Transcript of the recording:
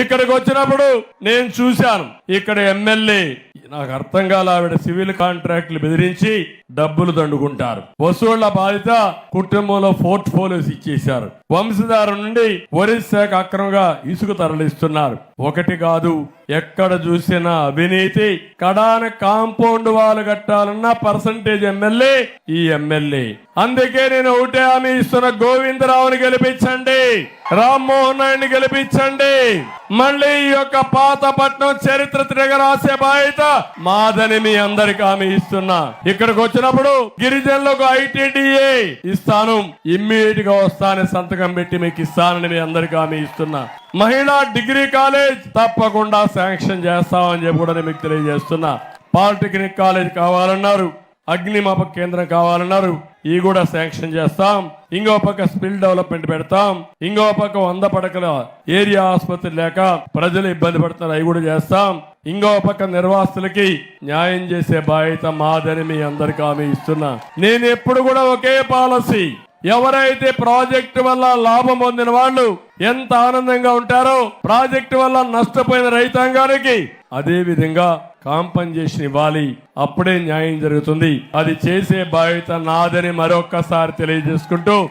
ఇక్కడికి వచ్చినప్పుడు నేను చూశాను. ఇక్కడ ఎమ్మెల్యే నాకు అర్థం కాల ఆవిడ సివిల్ కాంట్రాక్ట్లు బెదిరించి డబ్బులు దండుకుంటారు. వసూళ్ళ బాధిత కుటుంబంలో పోర్ట్ఫోలియోస్ ఇచ్చేశారు. వంశధార నుండి ఒరిస్సాకు అక్రమంగా ఇసుక తరలిస్తున్నారు. ఒకటి కాదు ఎక్కడ చూసినా అవినీతి. కడాన కాంపౌండ్ వాళ్ళు కట్టాలన్న పర్సంటేజ్ ఎమ్మెల్యే ఈ ఎమ్మెల్యే. అందుకే నేను ఒకటే హామీ ఇస్తున్న గోవిందరావుని గెలిపించండి రామ్మోహన్ నాయుడిని గెలిపించండి. మళ్ళీ ఈ యొక్క పాత పట్నం చరిత్ర తిరగరాసే బాధ్యత మాదని మీ అందరికి హామీ ఇస్తున్నా. ఇక్కడికి వచ్చినప్పుడు గిరిజనులకు ఐటీడీఏ ఇస్తాను. ఇమ్మీడియట్గా వస్తానని సంతకం పెట్టి మీకు ఇస్తానని మీ అందరికి హామీ ఇస్తున్నా. మహిళా డిగ్రీ కాలేజ్ తప్పకుండా శాంక్షన్ చేస్తామని చెప్పి కూడా నేను మీకు తెలియజేస్తున్నా. పాలిటెక్నిక్ కాలేజ్ కావాలన్నారు అగ్నిమాప కేంద్రం కావాలన్నారు ఈ కూడా శాంక్షన్ చేస్తాం. ఇంకో పక్క స్కిల్ డెవలప్మెంట్ పెడతాం. ఇంకో పక్క వంద పడకల ఏరియా ఆసుపత్రి లేక ప్రజలు ఇబ్బంది పడుతున్నారు అవి కూడా చేస్తాం. ఇంకో పక్క నిర్వాసులకి న్యాయం చేసే బాధ్యత మాదని మీ అందరికి హామీ ఇస్తున్నా. నేను ఎప్పుడు కూడా ఒకే పాలసీ ఎవరైతే ప్రాజెక్టు వల్ల లాభం పొందిన వాళ్ళు ఎంత ఆనందంగా ఉంటారో ప్రాజెక్టు వల్ల నష్టపోయిన రైతాంగానికి అదే విధంగా కాంపన్సేషన్ ఇవ్వాలి. అప్పుడే న్యాయం జరుగుతుంది. అది చేసే బాధ్యత నాదని మరొక్కసారి తెలియజేసుకుంటూ